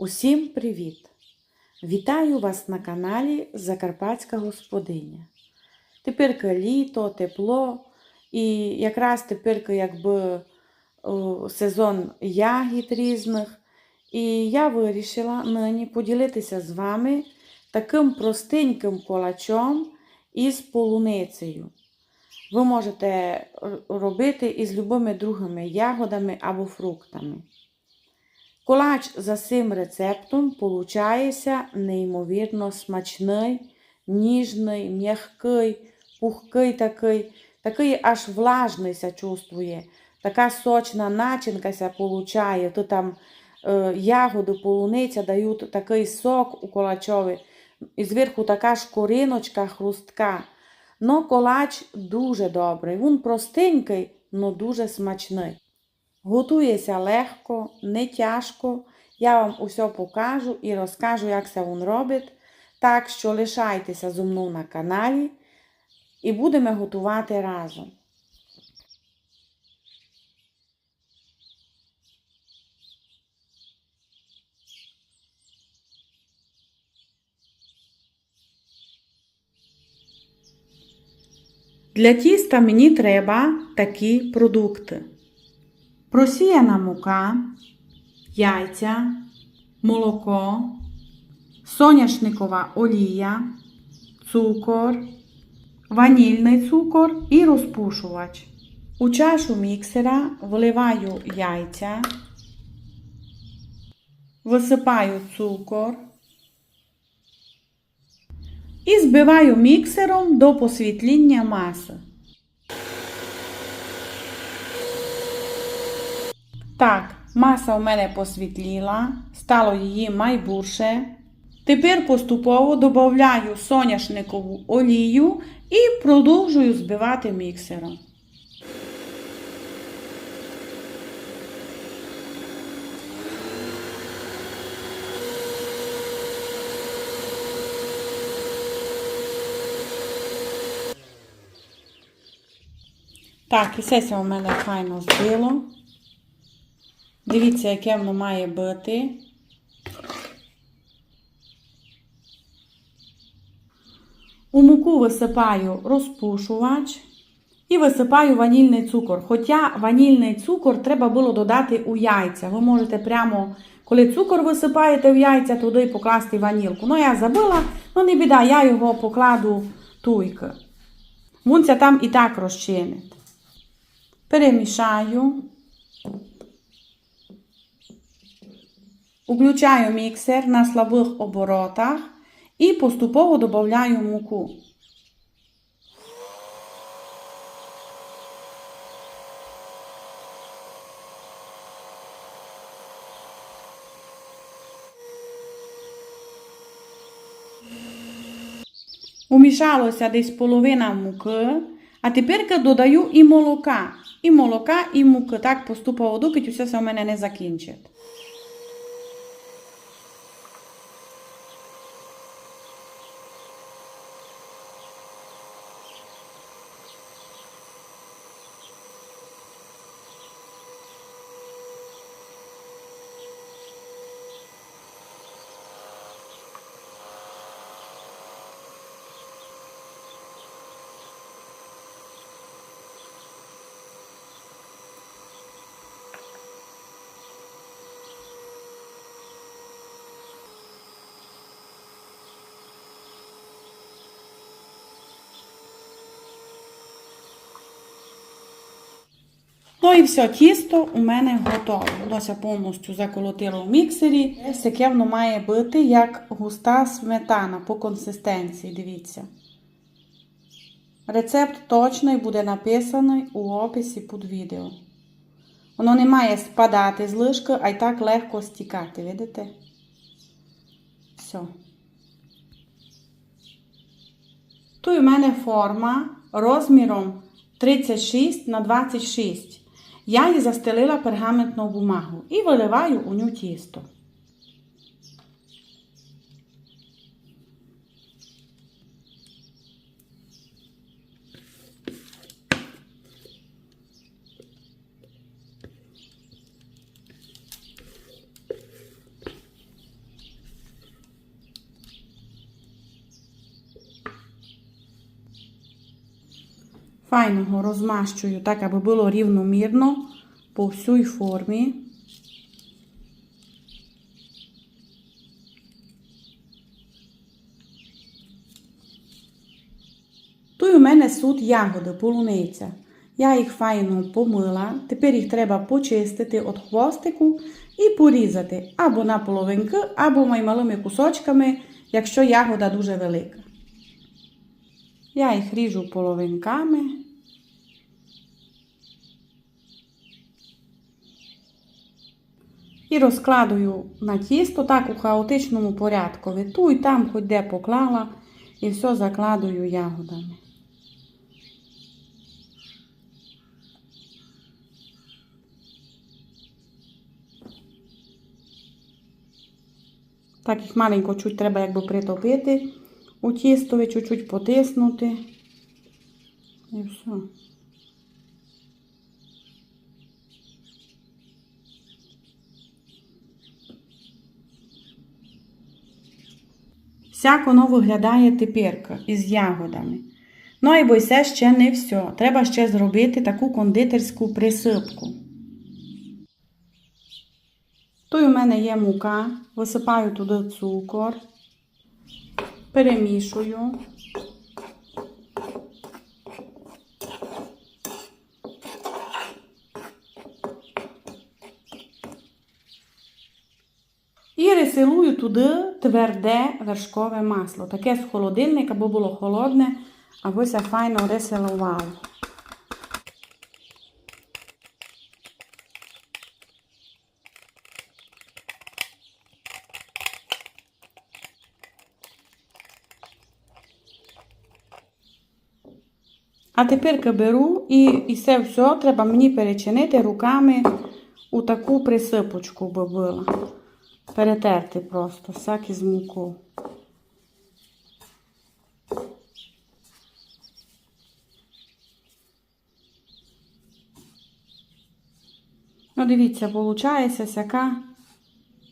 Усім привіт! Вітаю вас на каналі Закарпатська Господиня. Тепер літо, тепло, і якраз тепер якби сезон ягід різних. І я вирішила нині поділитися з вами таким простеньким колачом із полуницею. Ви можете робити із любими другими ягодами або фруктами. Колач за цим рецептом получається неймовірно смачний, ніжний, м'який, пухкий такий, такий аж влажний ся чувствує. Така сочна начинка ся получає. То там е, ягоди, полуниця дають такий сок у колачові. І зверху така шкориночка хрустка. Но колач дуже добрий. Він простенький, но дуже смачний. Готується легко, не тяжко. Я вам усе покажу і розкажу, як це він робить. Так що лишайтеся зі мною на каналі і будемо готувати разом. Для тіста мені треба такі продукти. Просіяна мука, яйця, молоко, соняшникова олія, цукор, ванільний цукор і розпушувач. У чашу міксера вливаю яйця, висипаю цукор і збиваю міксером до посвітління маси. Так, маса у мене посвітліла, стало її майбурше. Тепер поступово додаю соняшникову олію і продовжую збивати міксером. Так, і все це у мене файно збило. Дивіться, яке воно має бути. У муку висипаю розпушувач і висипаю ванільний цукор. Хоча ванільний цукор треба було додати у яйця. Ви можете прямо, коли цукор висипаєте в яйця, туди покласти ванілку. Ну, я забила, ну не біда, я його покладу туйки. Вунця там і так розчинить. Перемішаю. Включаю міксер на слабих оборотах і поступово додаю муку. Умішалося десь половина муки, а тепер додаю і молока. І молока, і муки. Так поступово, доки усе це у мене не закінчить. Ну і все, тісто у мене готове. Вонося повністю заколотило в міксері. Ось воно має бути як густа сметана по консистенції, дивіться. Рецепт точний буде написаний у описі під відео. Воно не має спадати з лишки, а й так легко стікати, видите? Все. Тут у мене форма розміром 36 на 26. Я її застелила пергаментну бумагу і виливаю у ню тісто. Файного розмащую так, аби було рівномірно по всій формі. Тут у мене суд ягоди, полуниця. Я їх файно помила. Тепер їх треба почистити від хвостику і порізати або на половинки, або малими кусочками, якщо ягода дуже велика. Я їх ріжу половинками. І розкладую на тісто так у хаотичному порядку. Ту і там хоч де поклала і все закладую ягодами. Так їх маленько чуть треба якби притопити у тістові, чуть-чуть потиснути. І все. Всяк воно виглядає тепірка із ягодами. Ну і бо це ще не все. Треба ще зробити таку кондитерську присипку. Тут у мене є мука, висипаю туди цукор, перемішую. І ресилую туди тверде вершкове масло. Таке з холодильника, аби було холодне, аби це файно реселувало. А тепер беру і, і це все треба мені перечинити руками у таку присипочку би було. Перетерти просто, всякі з муку. Ну, дивіться, виходить всяка,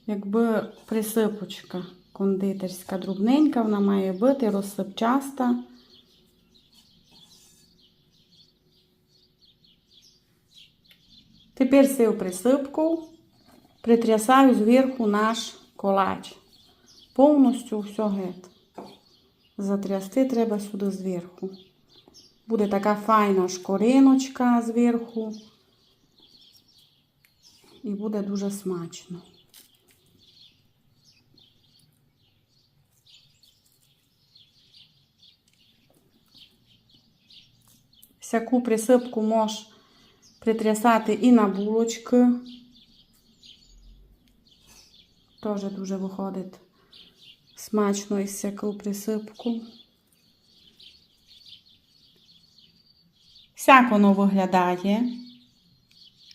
якби присипочка кондитерська, друбненька, вона має бути розсипчаста. Тепер цю присипку притрясаю зверху наш колач. Повністю все геть. Затрясти треба сюди зверху. Буде така файна шкориночка зверху. І буде дуже смачно. Всяку присипку можеш притрясати і на булочки. Теж дуже виходить смачно із всяку присипку. Всяк воно виглядає.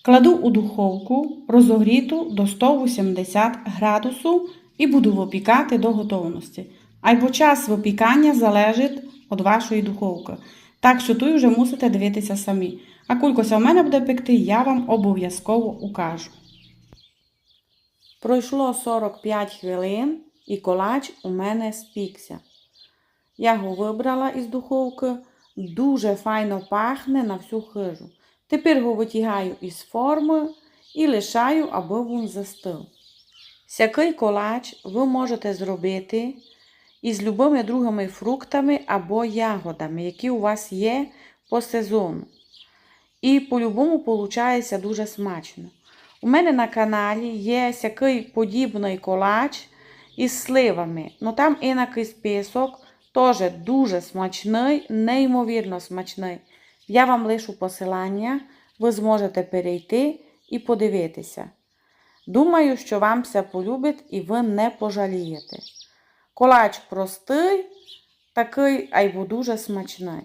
Кладу у духовку розогріту до 180 градусу і буду випікати до готовності. Або час випікання залежить від вашої духовки. Так що тут вже мусите дивитися самі. А кулькося в мене буде пекти, я вам обов'язково укажу. Пройшло 45 хвилин і колач у мене спікся. Я його вибрала із духовки, дуже файно пахне на всю хижу. Тепер його витягаю із форми і лишаю, аби він застив. Сякий колач ви можете зробити із любими другими фруктами або ягодами, які у вас є по сезону. І по-любому виходить дуже смачно. У мене на каналі є сякий подібний колач із сливами. Ну там інакий список, теж дуже смачний, неймовірно смачний. Я вам лишу посилання, ви зможете перейти і подивитися. Думаю, що вам все полюбить і ви не пожалієте. Колач простий, такий, айбо дуже смачний.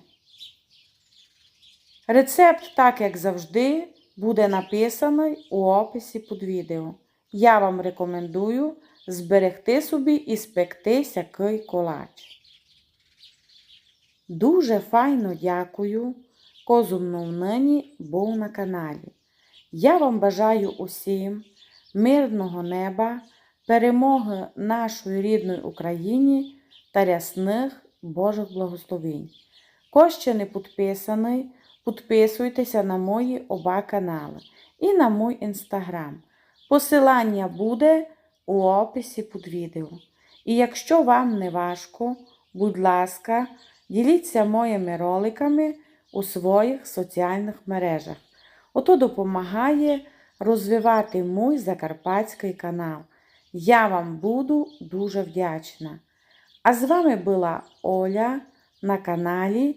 Рецепт, так як завжди, буде написаний у описі під відео. Я вам рекомендую зберегти собі і спекти сякий колач. Дуже файно дякую, козумно нині був на каналі. Я вам бажаю усім мирного неба, перемоги нашої рідної Україні та рясних Божих благословень. Хто ще не підписаний, Підписуйтеся на мої оба канали і на мій інстаграм. Посилання буде у описі під відео. І якщо вам не важко, будь ласка, діліться моїми роликами у своїх соціальних мережах. Ото допомагає розвивати мій закарпатський канал. Я вам буду дуже вдячна. А з вами була Оля на каналі